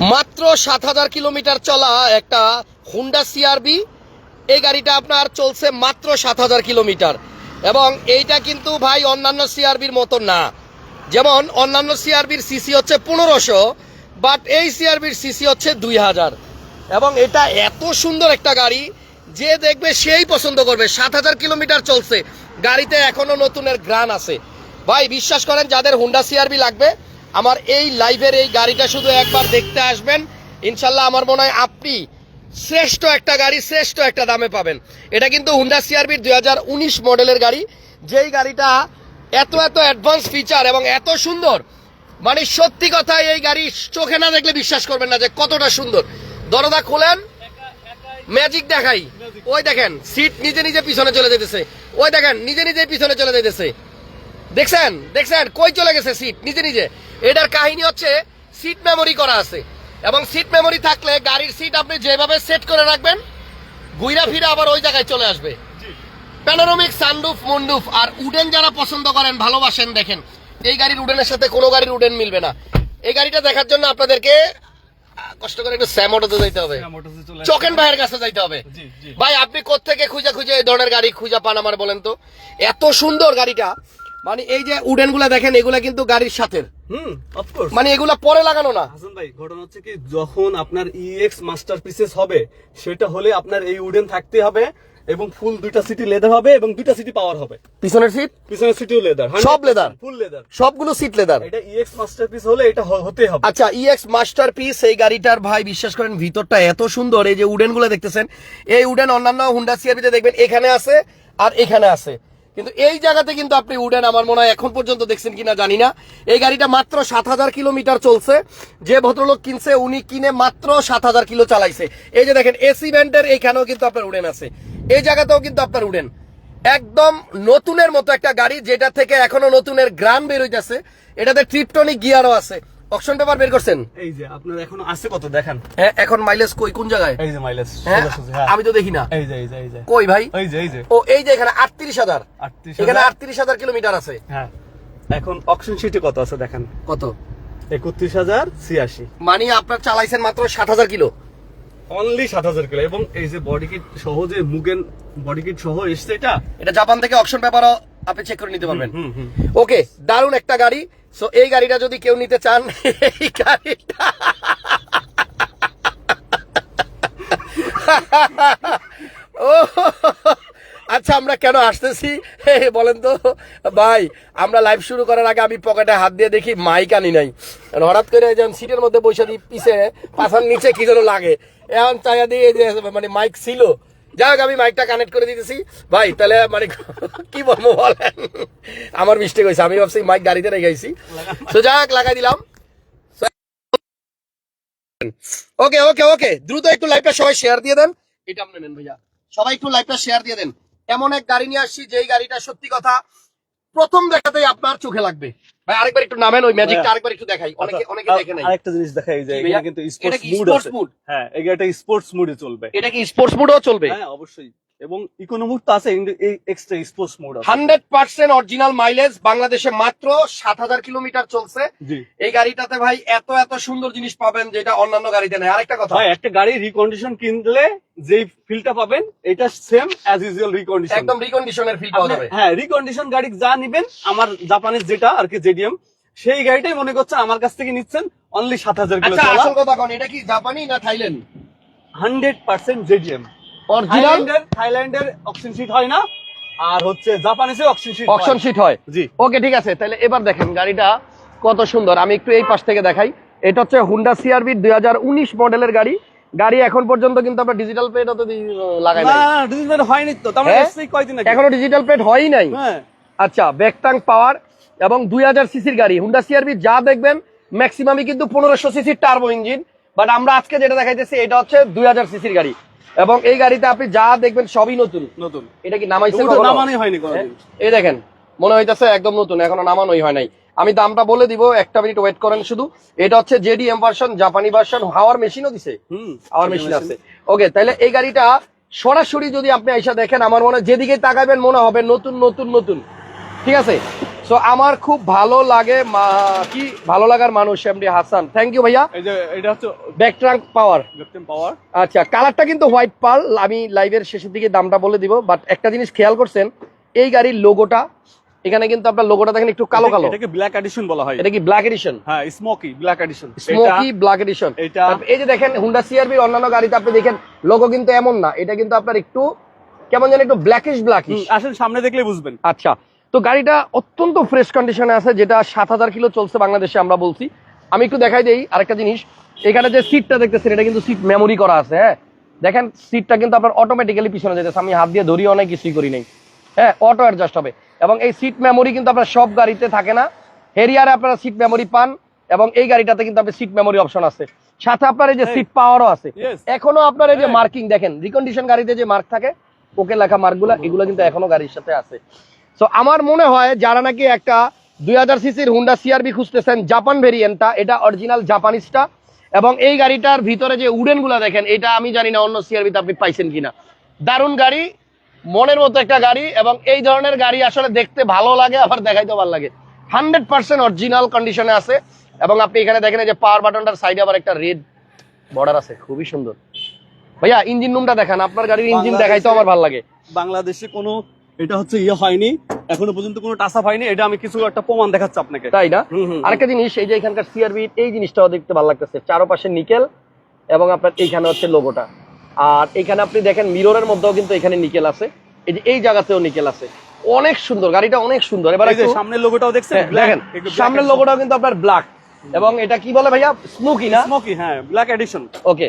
মাত্র সাত হাজার কিলোমিটার চলা একটা হুন্ডা সিআরবি এই গাড়িটা আপনার চলছে মাত্র সাত হাজার কিলোমিটার। এবং এইটা কিন্তু ভাই অন্যান্য সিআরবির মতো না। যেমন অন্যান্য সিআরবির সিসি হচ্ছে পনেরোশো বাট এই সিআরবির সিসি হচ্ছে দুই হাজার। এবং এটা এত সুন্দর একটা গাড়ি, যে দেখবে সেই পছন্দ করবে। সাত হাজার কিলোমিটার চলছে। গাড়িতে এখনও নতুনের গ্রান আছে। ভাই, বিশ্বাস করেন, যাদের হুন্ডা সিআরবি লাগবে আমার এই লাইভের এই গাড়িটা শুধু একবার দেখতে আসবেন। ইনশাল্লাহ আমার মনে হয় আপনি শ্রেষ্ঠ একটা গাড়ি, শ্রেষ্ঠ একটা দামে পাবেন। এটা কিন্তু হুন্ডা সিআরবির দুই হাজার উনিশ মডেলের গাড়ি। যেই গাড়িটা এত এত অ্যাডভান্স ফিচার এবং এত সুন্দর। মানে সত্যি কথা, এই গাড়ি চোখে না দেখলে বিশ্বাস করবেন না যে কতটা সুন্দর। দরজা খোলেন ম্যাজিক দেখাই। ওই দেখেন সিট নিজে নিজে পিছনে চলে যেতেছে। ওই দেখেন, নিজে নিজে পিছনে চলে যেতেছে। দেখছেন? দেখছেন? কই চলে গেছে সিট নিজে নিজে। এটার কাহিনী হচ্ছে সিট মেমোরি করা আছে। এবং সিট মেমোরি থাকলে গাড়ির সিট আপনি যেভাবে সেট করে রাখবেন ঘুইরা ফিরে আবার ওই জায়গায় চলে আসবে। প্যানোরামিক সানরুফ মুন্ডুফ আর উডেন যারা পছন্দ করেন ভালোবাসেন দেখেন এই গাড়ির উডেনের সাথে কোনো গাড়ির উডেন মিলবে না। এই গাড়িটা দেখার জন্য আপনাদেরকে কষ্ট করে একটু স্যামোটোতে যেতে হবে। চকেন ভাইয়ের কাছে যাইতে হবে। ভাই আপনি কোত্থেকে খুঁজে খুঁজে এই ধরনের গাড়ি খুঁজে পান আমার বলেন তো? এত সুন্দর গাড়িটা মানে এই যে উডেনগুলা দেখেন এগুলা কিন্তু গাড়ির সাথে হুম অফকোর্স মানে এগুলা পরে লাগানো না। হাসান ভাই ঘটনা হচ্ছে কি যখন আপনার ইএক্স মাস্টার পিসেস হবে সেটা হলে আপনার এই উডেন থাকতে হবে এবং ফুল দুইটা সিটি লেদার হবে এবং দুইটা সিটি পাওয়ার হবে। পিছনের সিট পিছনের সিটিও লেদার সব লেদার ফুল লেদার সবগুলো সিট লেদার এটা ইএক্স মাস্টার পিস হলে এটা হতে হবে। আচ্ছা ইএক্স মাস্টার পিস এই গাড়িটার ভাই বিশ্বাস করেন ভিতরটা এত সুন্দর এই যে উডেনগুলো দেখতেছেন এই উডেন অন্যান্য হুন্ডা সিআরবিতে দেখবেন এখানে আছে আর এখানে আছে। কিন্তু এই জায়গাতে কিন্তু আপনি উডেন, আমার মনে হয় এখন পর্যন্ত দেখছেন কিনা জানি না। এই গাড়িটা মাত্র সাত হাজার কিলোমিটার চলছে। যে ভদ্রলোক কিনছে, উনি কিনে মাত্র সাত হাজার কিলো চালাইছে। এই যে দেখেন, এসি ভেন্টের এইখানেও কিন্তু আপনার উডেন আছে। এই জায়গাতেও কিন্তু আপনার উডেন। একদম নতুনের মতো একটা গাড়ি, যেটা থেকে এখনও নতুনের গ্রাম বের হইতেছে। এটাতে ট্রিপটনিক গিয়ারও আছে। অপশন পেপার বের করছেন? এই যে আপনার এখন আছে কত? দেখান। হ্যাঁ এখন মাইলেজ কই কোন জায়গায়? এই যে মাইলেজ হ্যাঁ আমি তো দেখি না। এই যে এই যে এই যে। কই ভাই? এই যে এই যে। ও এই যে এখানে আটত্রিশ হাজার। 38,000 এখানে আটত্রিশ হাজার কিলোমিটার আছে। হ্যাঁ। এখন অকশন শিটে কত আছে দেখেন। কত? একত্রিশ হাজার ছিয়াশি। মানে আপনার চালাইছেন মাত্র সাত হাজার কিলো। অনলি সাত হাজার কিলো। এবং এই যে বডি কিট সহ যে মুগেন বডি কিট সহ এসছে এটা? এটা জাপান থেকে অপশন পেপারও আপনি চেক করে নিতে পারবেন। ওকে দারুণ একটা গাড়ি। সো এই গাড়িটা যদি কেউ নিতে চান এই গাড়িটা ও আচ্ছা আমরা কেন আসতেছি? বলেন তো। ভাই আমরা লাইভ শুরু করার আগে আমি পকেটে হাত দিয়ে দেখি মাইক আনি নাই। হঠাৎ করে যেমন সিটের মধ্যে বসে দিই পিছে পাশার নিচে কি যেন লাগে। এখন চাইয়া দিয়ে মানে মাইক ছিল যাই হোক আমি মাইকটা কানেক্ট করে দিতেছি। ভাই তাহলে মানে কি বলব বলেন? আমার মিস্টেক হয়েছে আমি ভাবছি মাইক গাড়িতে রেখে গেছি তো যাই হোক লাগাই দিলাম। ওকে ওকে ওকে দ্রুত একটু লাইভটা সবাই শেয়ার দিয়ে দেন। এটা আপনি নেন ভাইয়া। সবাই একটু লাইভটা শেয়ার দিয়ে দেন। এমন এক গাড়ি নিয়ে আসছি যেই গাড়িটা সত্যি কথা প্রথম দেখাতেই আপনার চোখে লাগবে। ভাই আরেকবার একটু নামেন ওই ম্যাজিকটা আরেকবার একটু দেখাই। অনেকে অনেকে দেখে নাই। আচ্ছা, আরেকটা জিনিস দেখাই যায় এটা এখানে কিন্তু স্পোর্টস মুড আছে। হ্যাঁ এটা স্পোর্টস মুডে চলবে। এটা কি স্পোর্টস মুডও চলবে? হ্যাঁ অবশ্যই। এবং ইকোনমিক তো আছে কিন্তু এই এক্সট্রা স্পোর্টস মোড আছে। হান্ড্রেড পার্সেন্ট অরিজিনাল মাইলেজ বাংলাদেশে মাত্র সাত হাজার কিলোমিটার চলছে। জি। এই গাড়িটাতে ভাই এত এত সুন্দর জিনিস পাবেন যেটা অন্যান্য গাড়িতে নেই। আরেকটা কথা। ভাই একটা গাড়ি রিকন্ডিশন কিনলে যেই ফিলটা পাবেন এটা সেম অ্যাজ ইউজুয়াল রিকন্ডিশন একদম রিকন্ডিশনের ফিল পাওয়া যাবে। হ্যাঁ রিকন্ডিশন গাড়ি যা নিবেন আমার জাপানিজ যেটা আর কি জেডিএম সেই গাড়িটাই মনে করছেন আমার কাছ থেকে নিচ্ছেন অনলি সাত হাজার আচ্ছা আসল কথা কোন এটা কি জাপানি না Thailand? Hundred percent JDM original থাইল্যান্ডের থাইল্যান্ডের অক্সিজেন শিট হয় না আর হচ্ছে জাপানিজের অক্সিজেন শিট অপশন শিট হয়? জি। ওকে ঠিক আছে তাহলে এবার দেখেন গাড়িটা কত সুন্দর। আমি একটু এই পাশ থেকে দেখাই। এটা হচ্ছে হুন্ডা সিআরবি মডেলের গাড়ি। গাড়ি এখন পর্যন্ত কিন্তু আমরা ডিজিটাল প্লেট অত লাগাই না ডিজিটাল হয়নি তো। তার মানে হ্যাঁ? কয়দিন এখনও ডিজিটাল প্লেট হয়ই নাই। হ্যাঁ। আচ্ছা ব্যাকটাং পাওয়ার এবং দুই হাজার সিসির গাড়ি। হুন্ডা সিআরবি যা দেখবেন ম্যাক্সিমামই কিন্তু পনেরোশো সিসির টার্বো ইঞ্জিন বাট আমরা আজকে যেটা দেখাইতেছি এটা হচ্ছে দুই হাজার সিসির গাড়ি। এবং এই গাড়িতে আপনি যা দেখবেন সবই নতুন। নতুন। এটা কি নামাইছে? নামানোই হয়নি কোনোদিন। এই দেখেন মনে হইতেছে একদম নতুন এখনও নামানোই হয় নাই। আমি দামটা বলে দিব একটা মিনিট ওয়েট করেন শুধু। এটা হচ্ছে জেডিএম ভার্সন জাপানি ভার্সন হাওয়ার মেশিনও দিছে। হুম হাওয়ার মেশিন আছে। ওকে তাহলে এই গাড়িটা সরাসরি যদি আপনি আইসা দেখেন আমার মনে হয় যেদিকে তাকাবেন মনে হবে নতুন নতুন নতুন। ঠিক আছে? সো আমার খুব ভালো লাগে কি? ভালো লাগার মানুষ এমডি হাসান। থ্যাংক ইউ ভাইয়া। এটা হচ্ছে ব্যাক ট্রাঙ্ক পাওয়ার পাওয়ার আচ্ছা কালারটা কিন্তু হোয়াইট পার্ল আমি লাইভের শেষের দিকে দামটা বলে দিব বাট একটা জিনিস খেয়াল করছেন এই গাড়ির লোগোটা এখানে কিন্তু আপনার লোগোটা দেখেন একটু কালো কালো। এটাকে ব্ল্যাক এডিশন বলা হয়। এটা কি ব্ল্যাক এডিশন হ্যাঁ smoky black edition smoky black edition এটা- এই যে দেখেন হুন্ডা সিআরবি অন্যান্য গাড়িতে আপনি দেখেন লোগো কিন্তু এমন না। এটা কিন্তু আপনার একটু কেমন যেন একটু ব্ল্যাকিশ ব্ল্যাকিশ আসেন সামনে দেখলে বুঝবেন। আচ্ছা তো গাড়িটা অত্যন্ত ফ্রেশ কন্ডিশনে আছে যেটা সাত হাজার কিলো চলছে বাংলাদেশে আমরা বলছি। আমি একটু দেখাই দেই আরেকটা জিনিস। এখানে যে সিটটা দেখতেছেন এটা কিন্তু সিট মেমোরি করা আছে হ্যাঁ? দেখেন সিটটা কিন্তু আপনার অটোমেটিক্যালি পিছনে যেতেছে আমি হাত দিয়ে ধরি অনেক কিছুই করি নাই। হ্যাঁ অটো অ্যাডজাস্ট হবে। এবং এই সিট মেমোরি কিন্তু আপনার সব গাড়িতে থাকে না। হেরিয়ারে আপনারা সিট মেমোরি পান এবং এই গাড়িটাতে কিন্তু আপনার সিট মেমোরি অপশন আছে। সাথে আপনার এই যে. সিট পাওয়ারও আছে। এখনও আপনার এই যে মার্কিং দেখেন রিকন্ডিশন গাড়িতে যে মার্ক থাকে ওকে লেখা মার্কগুলো এগুলো কিন্তু এখনও গাড়ির সাথে আছে। সো আমার মনে হয় যারা নাকি একটা দুই হাজার সিসির হুন্ডা সিআরবি খুঁজতেছেন জাপান ভেরিয়েন্টটা এটা অরিজিনাল জাপানিজটা এবং এই গাড়িটার ভিতরে যে উডেনগুলা দেখেন এটা আমি জানি না অন্য সিআরবিতে আপনি পাইছেন কিনা। দারুণ গাড়ি মনের মতো একটা গাড়ি এবং এই ধরনের গাড়ি আসলে দেখতে ভালো লাগে আবার দেখাইতে ভালো লাগে। হান্ড্রেড পার্সেন্ট অরিজিনাল কন্ডিশনে আছে এবং আপনি এখানে দেখেন যে পাওয়ার বাটনটার সাইডে আবার একটা রেড বর্ডার আছে খুবই সুন্দর। ভাইয়া ইঞ্জিন রুমটা দেখান আপনার গাড়ির ইঞ্জিন দেখাইতে আমার ভালো লাগে। বাংলাদেশে কোনো এটা হচ্ছে ইয়ে হয়নি এখনও পর্যন্ত কোনো টাসা হয়নি এটা আমি কিছু একটা প্রমাণ দেখাচ্ছি আপনাকে। তাই না? আরেকটা জিনিস এই যে এখানকার সিআরবি এই জিনিসটাও দেখতে ভালো লাগতেছে। চারপাশে নিকেল এবং আপনার এইখানে হচ্ছে লোগোটা আর এখানে আপনি দেখেন মিররের মধ্যেও কিন্তু এখানে নিকেল আছে। এই যে এই জায়গাতেও নিকেল আছে। অনেক সুন্দর গাড়িটা অনেক সুন্দর। এবার সামনের লোগোটাও দেখছেন? হ্যাঁ, দেখেন সামনের লোগোটাও কিন্তু আপনার ব্ল্যাক এবং এটা কি বলে ভাইয়া? স্মোকি না? স্মোকি হ্যাঁ ব্ল্যাক এডিশন ওকে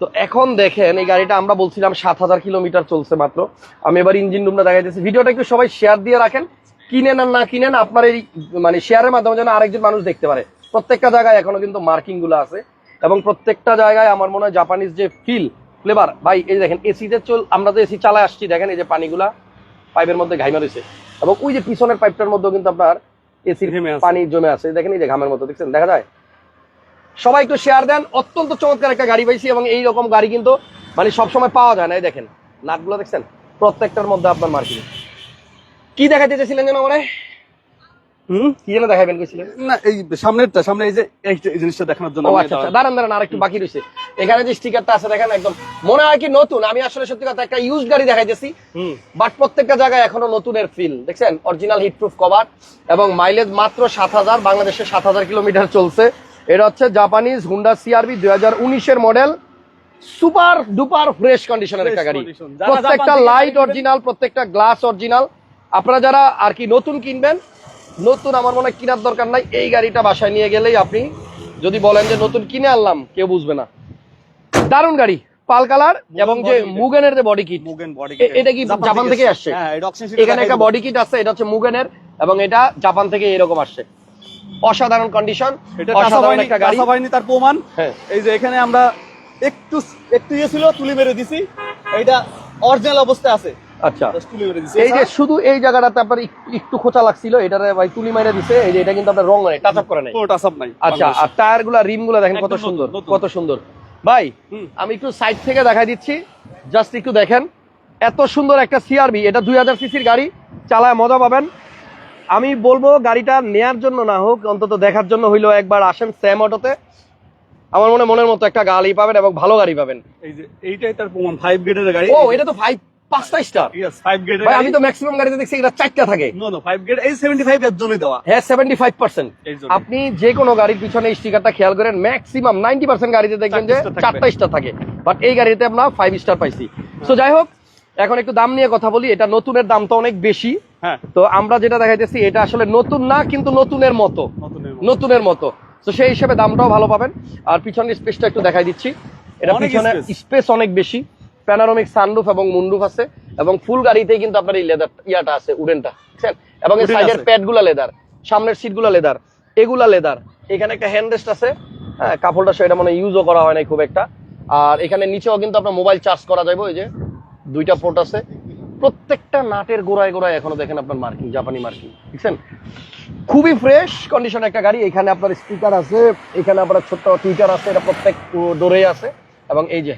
তো এখন দেখেন এই গাড়িটা আমরা বলছিলাম সাত হাজার কিলোমিটার চলছে মাত্র। আমি এবার ইঞ্জিন রুমটা দেখাইতেছি। ভিডিওটা একটু সবাই শেয়ার দিয়ে রাখেন। কিনেন আর না কিনেন আপনার এই মানে শেয়ারের মাধ্যমে যেন আরেকজন মানুষ দেখতে পারে। প্রত্যেকটা জায়গায় এখনও কিন্তু মার্কিংগুলো আছে। এবং প্রত্যেকটা জায়গায় আমার মনে হয় জাপানিজ যে ফিল ফ্লেভার ভাই এই দেখেন এসিতে চল আমরা তো এসি চালায় আসছি দেখেন এই যে পানিগুলা পাইপের মধ্যে ঘাইমা রয়েছে এবং ওই যে পিছনের পাইপটার মধ্যেও কিন্তু আপনার এসির পানি জমে আছে। দেখেন এই যে ঘামের মতো দেখছেন? দেখা যায়? সবাই একটু শেয়ার দেন। অত্যন্ত চমৎকার একটা গাড়ি পাইছি এবং এই রকম গাড়ি কিন্তু মানে সবসময় পাওয়া যায় না। এই দেখেন নাটগুলো দেখছেন? প্রত্যেকটার মধ্যে আপনার মার্কিং। কি দেখাতে চেয়েছিলেন যেন হুম? কি যেন দেখাবেন কইছিলেন? না এই সামনেরটা সামনে এই যে এই যে- জিনিসটা দেখানোর জন্য আচ্ছা আচ্ছা দাঁড়ান দাঁড়ান আর একটু বাকি রয়েছে এখানে যে স্টিকারটা আছে দেখেন একদম মনে হয় কি নতুন? আমি আসলে সত্যি কথা একটা ইউজ গাড়ি দেখাইতেছি বাট প্রত্যেকটা জায়গায় এখনও নতুনের ফিল দেখছেন? অরিজিনাল হিটপ্রুফ কভার এবং মাইলেজ মাত্র সাত হাজার বাংলাদেশে সাত হাজার কিলোমিটার চলছে। এটা হচ্ছে জাপানিজ হুন্ডা সিআরবি দুই হাজার উনিশের মডেল। সুপার ডুপার ফ্রেশ কন্ডিশনের একটা গাড়ি। প্রত্যেকটা লাইট অরিজিনাল প্রত্যেকটা গ্লাস অরিজিনাল আপনারা যারা আর কি নতুন কিনবেন নতুন আমার মনে হয় কেনার দরকার নাই এই গাড়িটা বাসায় নিয়ে গেলেই আপনি যদি বলেন যে নতুন কিনে আনলাম কেউ বুঝবে না। দারুণ গাড়ি পাল কালার এবং যে মুগেনের যে বডি কিট মুগেন বডি এ- এটা কি জাপান থেকে আসছে? হ্যাঁ এখানে একটা বডি কিট আছে এটা হচ্ছে মুগেনের এবং এটা জাপান থেকে এরকম আসছে। অসাধারণ কন্ডিশন অসাধারণ একটা গাড়ি। হয়নি তার প্রমাণ। হ্যাঁ। এই যে এখানে আমরা একটু একটু ইয়ে ছিল তুলি মেরে দিছি। এটা অরিজিনাল অবস্থায় আছে। আচ্ছা। দিছি। এই যে শুধু এই জায়গাটাতে আপনার একটু- একটু খোঁচা লাগছিল এটারে ভাই তুলি মাইরা দিছে এই যে এটা কিন্তু আপনার রং নাই টাচ আপ করে নাই। টাচ আপ নাই। আচ্ছা আর টায়ারগুলা রিমগুলা দেখেন কত সুন্দর কত সুন্দর। ভাই। আমি একটু সাইড থেকে দেখাই দিচ্ছি জাস্ট একটু দেখেন। এত সুন্দর একটা সিআরবি এটা দুই হাজার সিসির গাড়ি চালায় মজা পাবেন। আমি বলব গাড়িটা নেয়ার জন্য না হোক অন্তত দেখার জন্য হইল একবার আসেন স্যাম অটোতে। আমার মনে মনের মতো একটা গাড়ি পাবেন এবং ভালো গাড়ি পাবেন। এই যে এইটাই তার প্রমাণ ফাইভ গ্রেডের গাড়ি। ও এটা তো ফাইভ পাঁচটা স্টার ইয়েস ফাইভ গ্রেডের ভাই আমি তো ম্যাক্সিমাম গাড়িতে দেখছি এটা চারটা থাকে। নো নো ফাইভ গ্রেড এই সেভেন্টি ফাইভ এর জন্যই দেওয়া। হ্যাঁ সেভেন্টি ফাইভ পার্সেন্ট আপনি যে কোনো গাড়ির পিছনে স্টিকারটা খেয়াল করেন ম্যাক্সিমাম নাইনটি পার্সেন্ট গাড়িতে দেখবেন যে চারটা স্টার থাকে। বাট এই গাড়িতে আমরা ফাইভ স্টার পাইছি। তো যাই হোক এখন একটু দাম নিয়ে কথা বলি। এটা নতুনের দাম তো অনেক বেশি। তো আমরা যেটা দেখাইতেছি এটা আসলে নতুন না কিন্তু নতুনের মতো। নতুনের মতো। তো সেই হিসেবে দামটাও ভালো পাবেন। আর পিছনের স্পেসটা একটু দেখাই দিচ্ছি। এটা পিছনে স্পেস অনেক বেশি। প্যানারোমিক সানরুফ এবং মুন্ডুফ আছে। এবং ফুল গাড়িতেই কিন্তু আপনার এই লেদার ইয়াটা আছে উডেনটা বুঝছেন? এবং এই সাইডের আছে। প্যাডগুলা লেদার সামনের সিটগুলা লেদার এগুলা লেদার এখানে একটা হ্যান্ড রেস্ট আছে। হ্যাঁ কাপড়টা সেটা মানে ইউজও করা হয় নাই খুব একটা। আর এখানে নিচেও কিন্তু আপনার মোবাইল চার্জ করা যাবে ওই যে দুইটা পোর্ট আছে। প্রত্যেকটা নাটের গোড়ায় গোড়ায় এখনও দেখেন আপনার মার্কিং জাপানি মার্কিং বুঝছেন খুবই ফ্রেশ কন্ডিশন একটা গাড়ি এখানে আপনার স্পিকার আছে এখানে আপনার ছোট্ট টুইটার আছে এটা প্রত্যেক ডোরে আছে এবং এই যে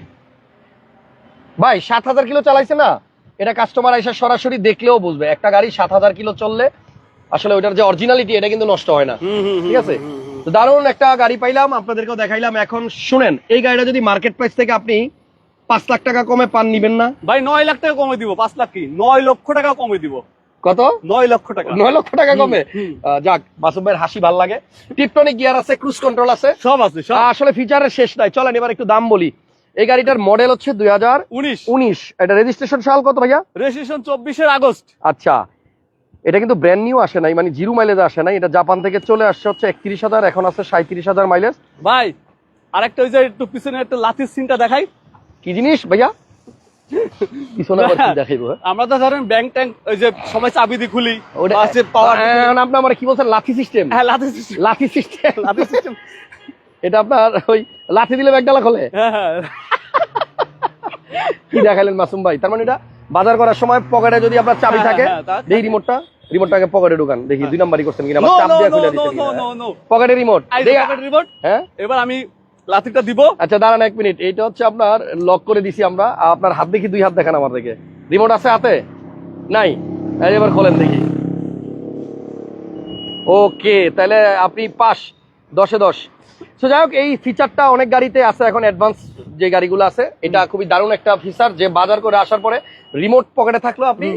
ভাই সাত হাজার কিলো চালাইছে না? এটা কাস্টমার এসে সরাসরি দেখলেও বুঝবে একটা গাড়ি সাত হাজার কিলো চললে আসলে ওটার যে অরিজিনালিটি এটা কিন্তু নষ্ট হয় না ঠিক আছে? দারুণ একটা গাড়ি পাইলাম আপনাদেরকেও দেখাইলাম। এখন শুনেন এই গাড়িটা যদি মার্কেট প্রাইস থেকে আপনি পাঁচ লাখ টাকা কমে পান নিবেন না। ভাই নয় লাখ টাকা কমে দিব পাঁচ লাখ কি? নয় লক্ষ টাকা কমে দিব। কত? নয় লক্ষ টাকা। নয় লক্ষ টাকা কমে? যাক বাসুম ভাইয়ের হাসি ভালো লাগে। টিপটনিক গিয়ার আছে ক্রুজ কন্ট্রোল আছে। সব আছে আসলে ফিচারের শেষ নাই। চলেন এবার একটু দাম বলি। এই গাড়িটার মডেল হচ্ছে দুই হাজার উনিশ। উনিশ। এটা রেজিস্ট্রেশন সাল কত ভাইয়া? রেজিস্ট্রেশন চব্বিশের আগস্ট। আচ্ছা। এটা কিন্তু ব্র্যান্ড নিউ আসে নাই মানে জিরো মাইলেজ আসে নাই। এটা জাপান থেকে চলে আসছে হচ্ছে একত্রিশ হাজার এখন আছে সাঁত্রিশ হাজার মাইলেজ ভাই আরেকটা ওই যে একটু পিছনে একটা লাতির সিনটা দেখাই। কি জিনিস ভাইয়া? হ্যাঁ? আমরা তো ধরেন ব্যাংক ট্যাঙ্ক ওই যে চাবি দিয়ে খুলি আপনি আমার কি বলছেন লাথি সিস্টেম হ্যাঁ সিস্টেম লাথি সিস্টেম লাতি সিস্টেম এটা আপনার ওই লাথি দিলে ব্যাগডালা খোলে? হ্যাঁ কি দেখাইলেন মাসুম ভাই? তার মানে এটা বাজার করার সময় পকেটে যদি আপনার চাবি থাকে দেখি রিমোটটা রিমোটটাকে পকেটে ঢুকান। দেখি দুই নাম্বারই করছেন কিনা চাপ দিয়ে খুলে দিচ্ছেন. পকেটে রিমোট এই pocket remote, হ্যাঁ? এবার আমি লাতিটা দিব। আচ্ছা দাঁড়ান এক মিনিট। এইটা হচ্ছে আপনার লক করে দিছি আমরা। আপনার হাত দেখি দুই হাত দেখান আমার দেখে রিমোট আছে হাতে? নাই। এবার খোলেন দেখি। ওকে তাহলে আপনি পাস। দশে দশ। তো যাই হোক এই ফিচারটা অনেক গাড়িতে আছে। এখন অ্যাডভান্স যে গাড়িগুলো আছে এটা খুবই দারুণ একটা ফিচার যে বাজার করে আসার পরে রিমোট পকেটে থাকল আপনি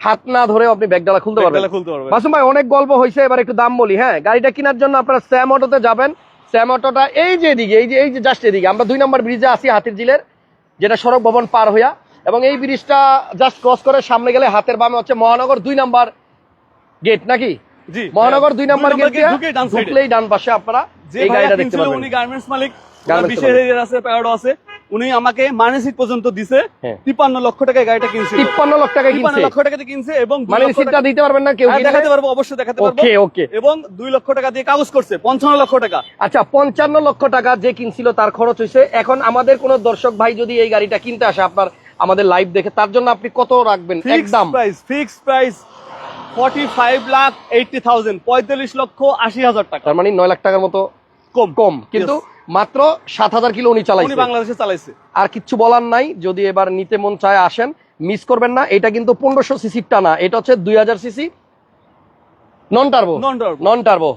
হাত না ধরে আপনি ব্যাগডালা খুলতে পারবেন। ব্যাগডালা খুলতে পারবেন। মাসুম ভাই অনেক গল্প হয়েছে এবার একটু দাম বলি। হ্যাঁ গাড়িটা কেনার জন্য আপনারা স্যাম অটোতে যাবেন। স্যাম অটোটা এই যে এদিকে এই যে এই যে জাস্ট এদিকে আমরা দুই নম্বর ব্রিজে আছি হাতির জিলের যেটা সড়ক ভবন পার হইয়া এবং এই ব্রিজটা জাস্ট ক্রস করে সামনে গেলে হাতের বামে হচ্ছে মহানগর দুই নম্বর গেট নাকি? মহানগর দুই নম্বর গেট ঢুকলেই ডান পাশে আপনারা এই গাড়িটা দেখতে পাবেন উনি গার্মেন্টস মালিক বিশেষ আছে প্যারাডো আছে। উনি আমাকে মানসিক পর্যন্ত দিছে হ্যাঁ। তিপ্পান্ন লক্ষ টাকায় গাড়িটা কিনছিল। তিপ্পান্ন লক্ষ টাকা তিপ্পান্ন কিনছে? লক্ষ টাকাতে কিনছে এবং মানে টাকা- দিতে পারবেন না কেউ হ্যাঁ, দেখাতে পারব অবশ্যই দেখাতে পারব। ওকে ওকে। এবং দুই লক্ষ টাকা দিয়ে কাগজ করছে পঞ্চান্ন লক্ষ টাকা। আচ্ছা পঞ্চান্ন লক্ষ টাকা যে কিনছিল তার খরচ হয়েছে। এখন আমাদের কোন দর্শক ভাই যদি এই গাড়িটা কিনতে আসে আপনার আমাদের লাইভ দেখে তার জন্য আপনি কত রাখবেন? একদম। Price fix price forty five lakh eighty thousand পঁয়তাল্লিশ লক্ষ আশি হাজার টাকা। তার মানে নয় লাখ টাকার মতো কম। কম। কিন্তু মাত্র সাত হাজার কিলো উনি চালাইছে। বাংলাদেশে চালাইছে। আর কিচ্ছু বলার নাই যদি এবার নিতে মন চায় আসেন মিস করবেন না। এটা কিন্তু পনেরোশো সিসিরটা না এটা হচ্ছে দুই হাজার CC non turbo non turbo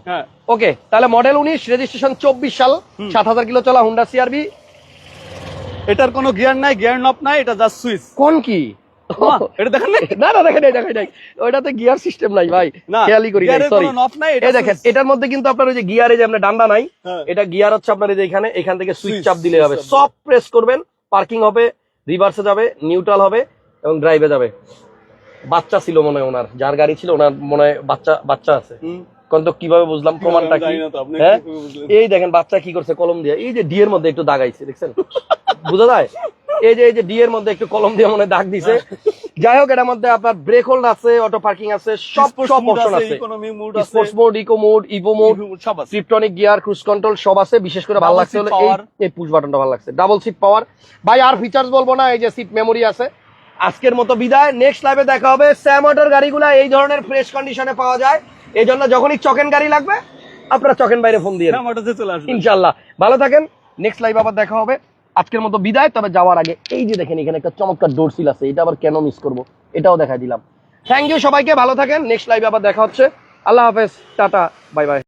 okay তাহলে মডেল উনিশ রেজিস্ট্রেশন চব্বিশ সাল সাত হাজার কিলো চলা হুন্ডা সিআরবি এটার কোনো গিয়ার নাই গিয়ার নব নাই এটা জাস্ট সুইচ কোন কি? এটা দেখেন না না দেখেন দেখেন নাই। ওইটাতে গিয়ার সিস্টেম নাই ভাই। খেয়ালই করি নাই সরি কোনো নব নাই এটা এই দেখেন এটার মধ্যে কিন্তু আপনার ওই যে গিয়ারে যে আপনার ডান্ডা নাই হ্যাঁ। এটা গিয়ার হচ্ছে আপনার এই যে এখানে এখান থেকে সুইচ চাপ দিলে হবে। সব প্রেস করবেন পার্কিং হবে রিভার্সে যাবে নিউট্রাল হবে এবং ড্রাইভে যাবে। বাচ্চা ছিল মনে হয় ওনার যার গাড়ি ছিল ওনার মনে হয় বাচ্চা বাচ্চা আছে। হুম। কোন তো কীভাবে বুঝলাম প্রমাণটা কি? হ্যাঁ? এই দেখেন বাচ্চা কি করছে কলম দিয়ে। এই যে ডি এর মধ্যে একটু দাগাইছে দেখছেন? বুঝা যায়? এই যে এই যে ডি এর মধ্যে একটু কলম দিয়ে মনে দাগ দিছে। যাই হোক এটার মধ্যে আপনার ব্রেক হোল্ড আছে অটো পার্কিং আছে সব সব অপশন আছে sports mode eco mode evo mode সব আছে। ট্রিপটনিক গিয়ার ক্রুজ কন্ট্রোল সব আছে। বিশেষ করে ভালো লাগছে হলো এই- এই পুশ বাটনটা ভালো লাগছে। ডাবল সিট পাওয়ার ভাই আর ফিচার্স বলব না এই যে সিট মেমোরি আছে। আজকের মতো বিদায়। নেক্সট লাইভে দেখা হবে। স্যামোটর গাড়িগুলো এই ধরনের ফ্রেশ কন্ডিশনে পাওয়া যায়। এই জন্য যখনই চকেন গাড়ি লাগবে আপনারা চকেন বাইরে ফোন দিয়ে। ইনশাল্লাহ ভালো থাকেন। নেক্সট লাইভ আবার দেখা হবে। আজকের মতো বিদায়, তবে যাওয়ার আগে এই যে দেখেন এখানে একটা চমৎকার ডোরসিল আছে, এটা আবার কেন মিস করব? এটাও দেখা দিলাম। থ্যাংক ইউ সবাইকে, ভালো থাকেন নেক্সট লাইভে আবার দেখা হচ্ছে। আল্লাহ হাফেজ, টাটা বাই বাই